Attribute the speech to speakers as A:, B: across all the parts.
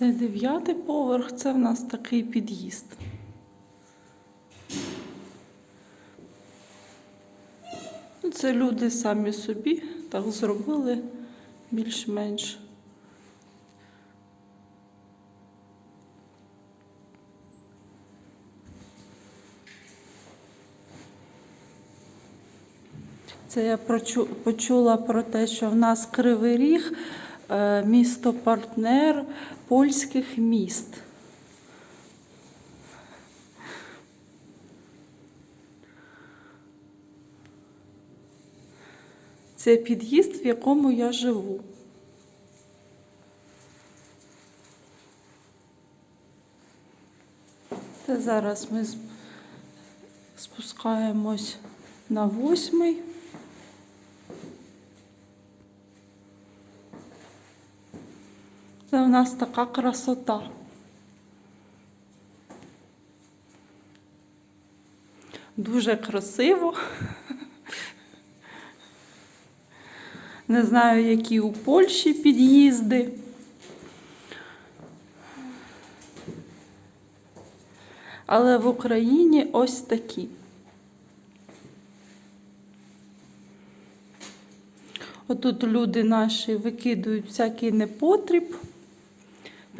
A: Це дев'ятий поверх, це в нас такий під'їзд. Ну, Це люди самі собі так зробили більш-менш. Це я почула про те, що в нас Кривий Ріг, місто партнер польських міст. Це під'їзд, в якому я живу. Це зараз ми спускаємось на восьмий. Це у нас така красота. Дуже красиво. Не знаю, які у Польщі під'їзди. Але в Україні ось такі. Отут люди наші викидують всякий непотріб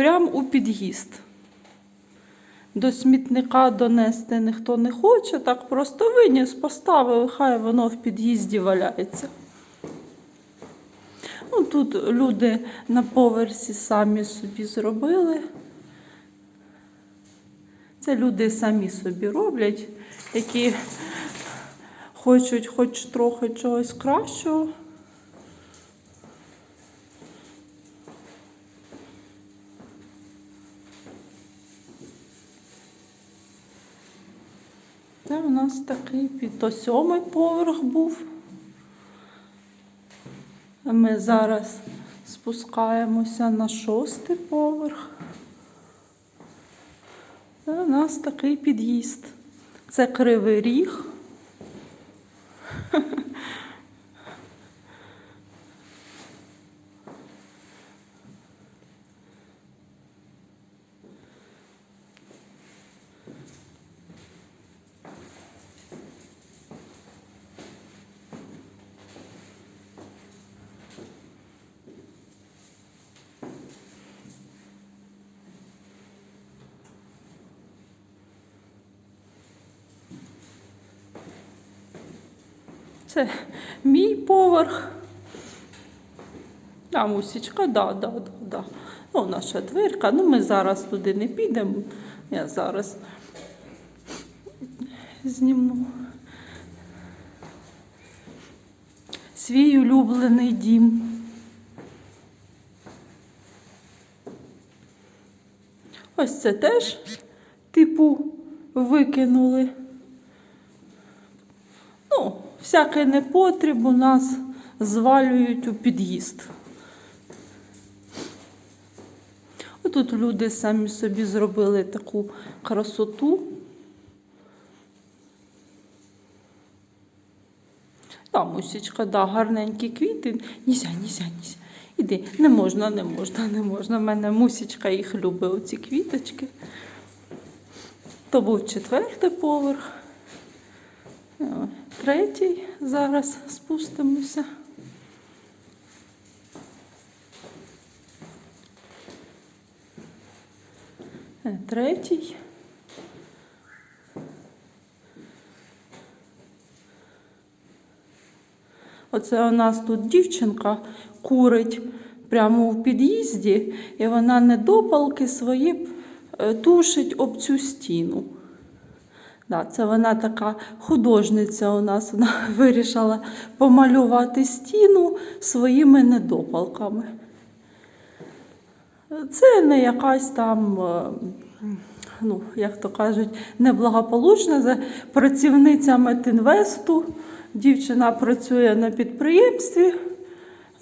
A: прямо у під'їзд. До смітника донести ніхто не хоче, так просто виніс, поставив, хай воно в під'їзді валяється. Ну, тут люди на поверсі самі собі зробили. Це люди самі собі роблять, які хочуть хоч трохи чогось кращого. Це у нас такий під сьомий поверх був. Ми зараз спускаємося на шостий поверх. Це у нас такий під'їзд. Це кривий ріг. Це мій поверх. А, мусічка, да, да, да, да. Ну, наша дверка. Ну, ми зараз туди не підемо. Я зараз зніму. Свій улюблений дім. Ось це теж, типу, викинули. Всякий непотріб у нас звалюють у під'їзд. Отут люди самі собі зробили таку красоту. Да, мусічка, да, гарненькі квіти. Нізя, нізя, нізя. Іди, не можна, не можна, не можна. У мене мусічка їх любить, оці квіточки. То був четвертий поверх. Третій зараз спустимося. Е, Третій. Оце у нас тут дівчинка курить прямо в під'їзді, і вона недопалки свої е, тушить об цю стіну. Да, це вона така художниця у нас. Вона вирішила помалювати стіну своїми недопалками. Це не якась там, е, ну, як то кажуть, неблагополучна працівниця Метінвесту. Дівчина працює на підприємстві.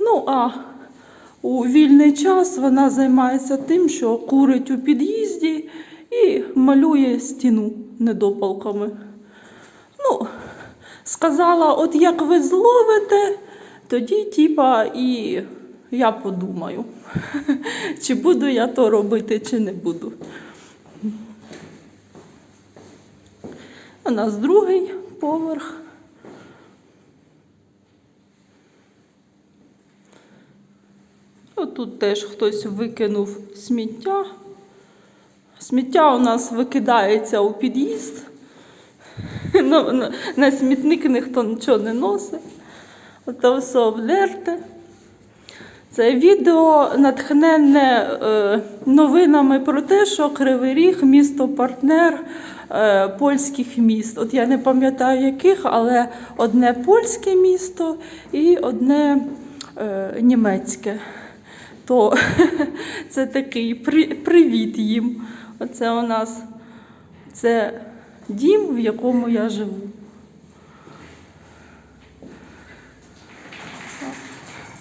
A: Ну, а у вільний час вона займається тим, що курить у під'їзді і малює стіну недопалками. Ну, сказала, от як ви зловите, тоді, типа, і Я подумаю, чи буду я то робити, чи не буду. У нас другий поверх. Отут теж хтось викинув сміття. Сміття у нас викидається у під'їзд. Ну, на- на смітник ніхто нічого не носить. Ото все обдерте. Це відео натхненне е, новинами про те, що Кривий Ріг місто партнер е, польських міст. От я не пам'ятаю яких, але одне польське місто і одне е, німецьке. То це такий при, привіт їм. Оце у нас це дім, в якому я живу.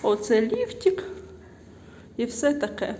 A: Оце ліфтик і все таке.